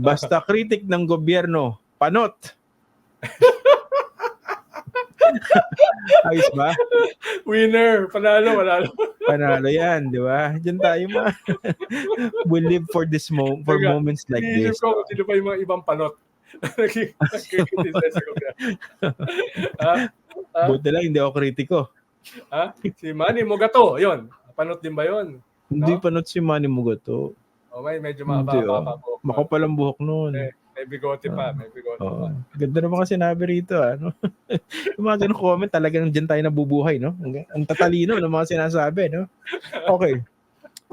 Basta kritik ng gobyerno, panot. Ayos ba? Winner, panalo, panalo. Panalo yan, di ba? Diyan tayo ma. we live for this mo for Teka, moments like this. ko kung sino pa yung mga ibang panot. Ha? Ha? Buti lang, hindi ako kritiko. Ha? Si Manny Mugato, yun. Panot din ba yun? Hindi No? panot si Manny Mugato. O may medyo mahaba-haba oh. po. Makapal ang buhok noon. Eh, May bigote pa, may bigote Oo. pa. Ganda ng mga sinabi rito, ano? yung mga ganun comment, talagang dyan tayo nabubuhay, no? Ang, ang tatalino ng mga sinasabi, no? Okay.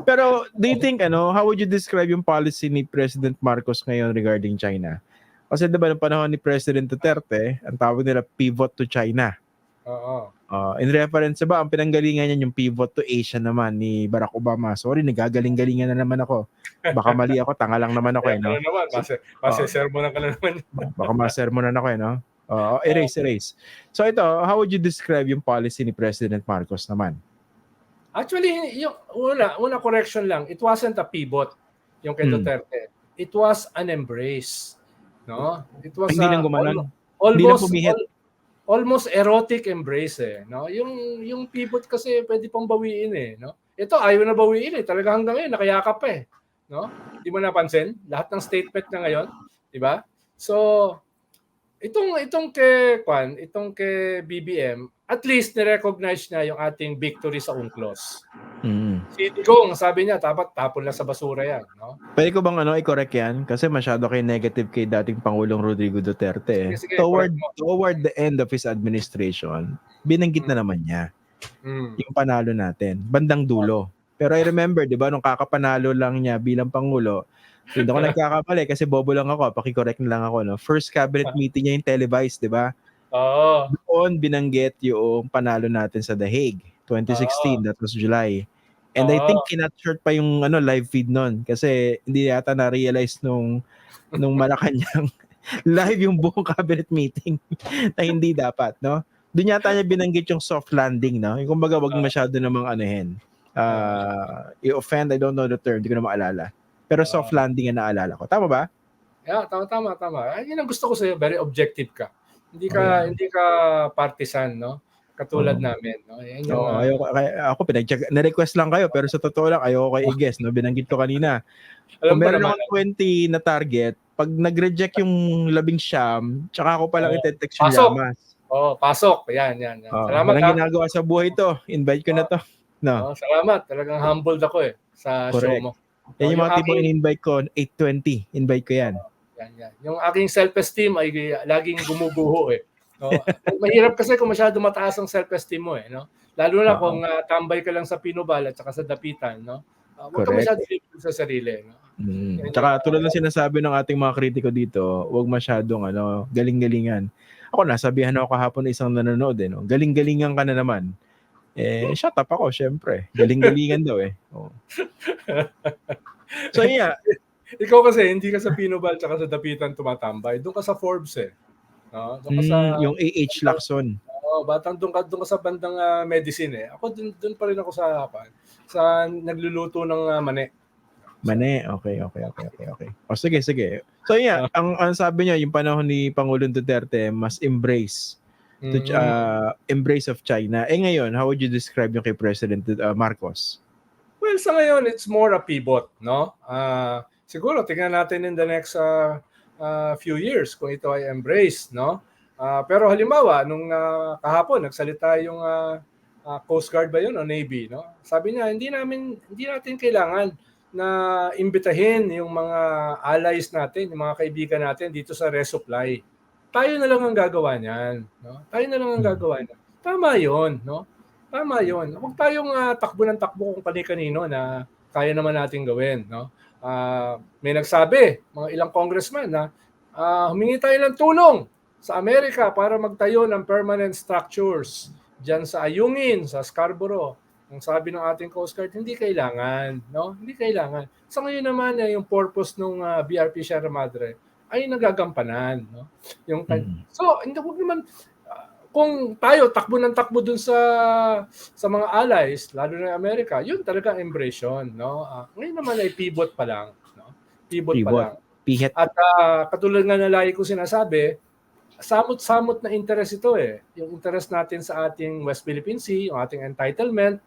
Pero, do you think, ano, how would you describe yung policy ni President Marcos ngayon regarding China? Kasi diba, noong panahon ni President Duterte, ang tawag nila pivot to China. Oo. Uh, in reference ba, ang pinanggalingan niya yung pivot to Asia naman ni Barack Obama. Sorry, nagagaling-galingan na naman ako. Baka mali ako, tanga lang naman ako eh, no? Naman, masi, masi sermonan ka na naman. Baka masermonan ako eh, no? Oo, erase, erase. So ito, how would you describe yung policy ni President Marcos naman? Actually, yung una, una correction lang, it wasn't a pivot yung kay Hmm. Duterte. It was an embrace. No? It was Hindi a- lang gumanon. al- Hindi lang almost pumihit. al- almost erotic embrace eh, no? Yung yung pivot kasi pwede pang bawiin eh, no? Ito ayaw na bawiin eh, talaga hanggang ngayon nakayakap eh, no? Di mo napansin? Lahat ng statement na ngayon, di ba? So, itong itong kay Kwan, itong kay BBM, at least ni-recognize niya yung ating victory sa UNCLOS. Mm. Si Digong, sabi niya, dapat tapon lang sa basura yan. No? Pwede ko bang ano, i-correct yan? Kasi masyado kay negative kay dating Pangulong Rodrigo Duterte. eh. Sige, sige, toward, toward the end of his administration, binanggit na naman niya Mm. yung panalo natin, bandang dulo. Pero I remember, di ba, nung kakapanalo lang niya bilang Pangulo, hindi ako nagkakamali kasi bobo lang ako, pakicorrect na lang ako. No? First cabinet meeting niya yung televised, di ba? Oo. Doon binanggit yung panalo natin sa The Hague, 2016, that was July. And I Oo. think kinaptured pa yung ano live feed noon kasi hindi yata na-realize nung nung Malacanang live yung buong cabinet meeting na hindi dapat, no? Doon yata niya binanggit yung soft landing, no? Yung kumbaga wag masyado namang anuhin. Uh, i-offend, I don't know the term, hindi ko na maalala. Pero soft landing ang naalala ko. Tama ba? Yeah, tama tama tama. Ay, yun ang gusto ko sa very objective ka. Hindi ka Oh, yeah. hindi ka partisan, no? Katulad Oo. namin, no? Yan yung Oo, ah, ayoko, ako pinag na-request lang kayo pero sa totoo lang ayoko kayo i-guess, no? Binanggit ko kanina. alam Kung meron akong 20 na target, pag nag-reject yung labing siyam, tsaka ako palang Oo. itetext yung Pasok. llamas. Oh, pasok. Yan, yan. yan. Oh, salamat. walang ginagawa sa buhay to. Invite ko na to. No. Oh, salamat. Talagang humbled ako eh sa Correct. show mo. Yan yung Oh, mga tipong aking- in-invite ko, 820. Invite ko yan. Yan, yan. Yung aking self-esteem ay laging gumuguho eh. No? Mahirap kasi kung masyado mataas ang self-esteem mo eh, no? Lalo na Oo. kung ah, tambay ka lang sa pinubal at saka sa dapitan, no? Uh, huwag ka Correct. masyado libre sa sarili, no? Mm. Tsaka tulad ng sinasabi ng ating mga kritiko dito, huwag masyadong ano, galing-galingan. Ako nasabihan ako kahapon ng isang nanonood eh, no? galing-galingan ka na naman. Eh, shut up ako, syempre. Galing-galingan daw eh. Oo. So yeah, Ikaw kasi hindi ka sa pinubal at sa dapitan tumatambay. Doon ka sa Forbes eh. No? Doon ka sa mm, yung AH Lacson. oh, batang doon ka doon ka sa bandang ah, medicine eh. Ako doon doon pa rin ako sa pa, sa nagluluto ng ah, mani. Mane, okay, okay, okay, okay, okay. O sige, sige. So yeah, ang, ang sabi niya, yung panahon ni Pangulong Duterte, mas embrace to, Mm. uh, embrace of China. Eh ngayon, how would you describe yung kay President uh, Marcos? Well, sa ngayon, it's more a pivot, no? Ah, siguro, tingnan natin in the next ah, ah, few years kung ito ay embrace, no? Ah, pero halimbawa, nung ah, kahapon, nagsalita yung ah, ah, Coast Guard ba yun o Navy, no? Sabi niya, hindi namin, hindi natin kailangan na imbitahin yung mga allies natin, yung mga kaibigan natin dito sa resupply. Tayo na lang ang gagawa niyan, no? Tayo na lang ang Hmm. gagawa niyan. Tama 'yon, no? Tama 'yon. Huwag tayong ah, takbo ng takbo kung kani-kanino na kaya naman nating gawin, no? Ah, may nagsabi, mga ilang congressman na ah, humingi tayo ng tulong sa Amerika para magtayo ng permanent structures diyan sa Ayungin, sa Scarborough. Ang sabi ng ating Coast Guard, hindi kailangan, no? Hindi kailangan. Sa ngayon naman, eh, yung purpose ng BRP Sierra Madre ay nagagampanan, no? Yung Mm. So, hindi wag naman ah, kung tayo takbo ng takbo dun sa sa mga allies, lalo na Amerika, yun talaga embrace yun, no? Ah, ngayon naman ay pivot pa lang, no? Pivot, pa Pivot. lang. Pihet. At ah, katulad nga na lagi ko sinasabi, samot-samot na interest ito eh. Yung interest natin sa ating West Philippine Sea, yung ating entitlement,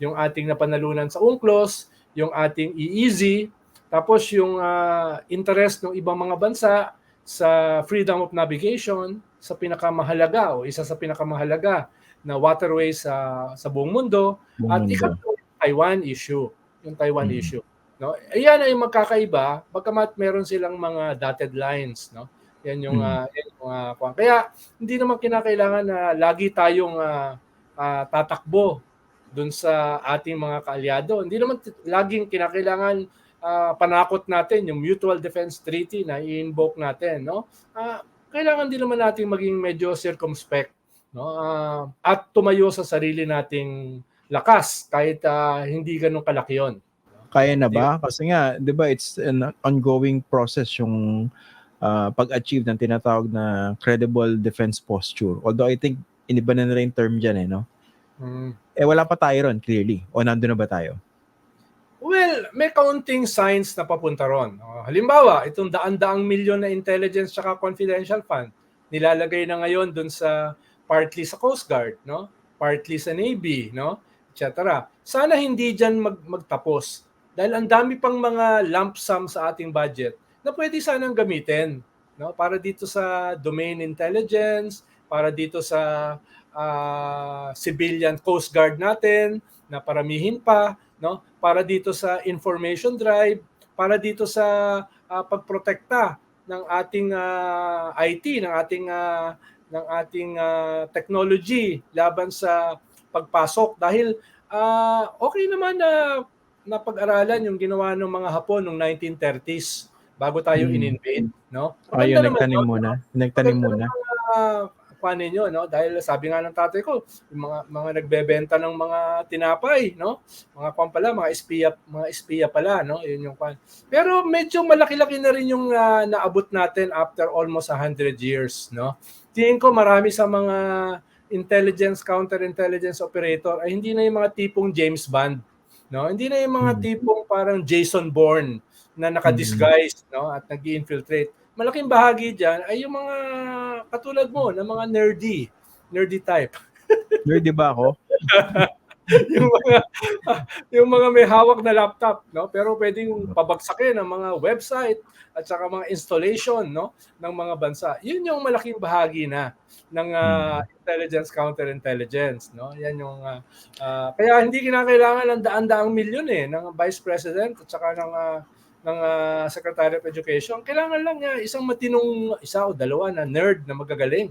yung ating napanalunan sa UNCLOS, yung ating EEZ, tapos yung ah, interest ng ibang mga bansa sa freedom of navigation, sa pinakamahalaga o isa sa pinakamahalaga na waterway sa sa buong mundo Buong at mundo. ikatlo, Taiwan issue, yung Taiwan Mm. issue, no? Ayan ay magkakaiba, bagamat meron silang mga dotted lines, no? Yan yung Mm. ah, yan yung kwan. Kaya hindi naman kinakailangan na lagi tayong ah, ah, tatakbo dun sa ating mga kaalyado. Hindi naman laging kinakailangan ah, panakot natin yung Mutual Defense Treaty na i-invoke natin, no? Ah, kailangan din naman nating maging medyo circumspect, no? Ah, at tumayo sa sarili nating lakas kahit ah, hindi ganun kalaki yun. Kaya na ba? Kasi nga, 'di ba, it's an ongoing process yung ah, pag-achieve ng tinatawag na credible defense posture. Although I think iniba na nila yung term dyan eh, no? Mm. Eh, wala pa tayo ron, clearly. O nandun na ba tayo? Well, may kaunting signs na papunta ron. Uh, halimbawa, itong daan-daang milyon na intelligence tsaka confidential fund, nilalagay na ngayon dun sa partly sa Coast Guard, no? Partly sa Navy, no? Etc. Sana hindi diyan mag magtapos. Dahil ang dami pang mga lump sum sa ating budget na pwede sanang gamitin, no? Para dito sa domain intelligence, para dito sa ah, civilian Coast Guard natin, na paramihin pa, no? Para dito sa information drive, para dito sa ah, pagprotekta ng ating ah, IT, ng ating ah, ng ating ah, technology laban sa pagpasok dahil ah, okay naman na napag-aralan yung ginawa ng mga Hapon noong 1930s bago tayo Hmm. in-invade, no? Ayun, Maganda nagtanim muna. Nagtanim muna. uh, kuha ninyo, no? Dahil sabi nga ng tatay ko, yung mga mga nagbebenta ng mga tinapay, no? Mga kwan pala, mga espiya, mga espiya pala, no? Yun yung kwan. Pero medyo malaki-laki na rin yung ah, naabot natin after almost 100 years, no? Tingin ko marami sa mga intelligence counterintelligence operator ay hindi na yung mga tipong James Bond, no? Hindi na yung mga Hmm. tipong parang Jason Bourne na naka-disguise, no? At nag-infiltrate malaking bahagi diyan ay yung mga katulad mo na mga nerdy, nerdy type. Nerdy ba ako? yung mga yung mga may hawak na laptop, no? Pero pwedeng pabagsakin ng mga website at saka mga installation, no, ng mga bansa. Yun yung malaking bahagi na ng ah, intelligence counterintelligence, no? Yan yung ah, ah, kaya hindi kinakailangan ng daan-daang milyon eh ng Vice President at saka ng ah, ng ah, Secretary of Education. Kailangan lang niya isang matinong isa o dalawa na nerd na magagaling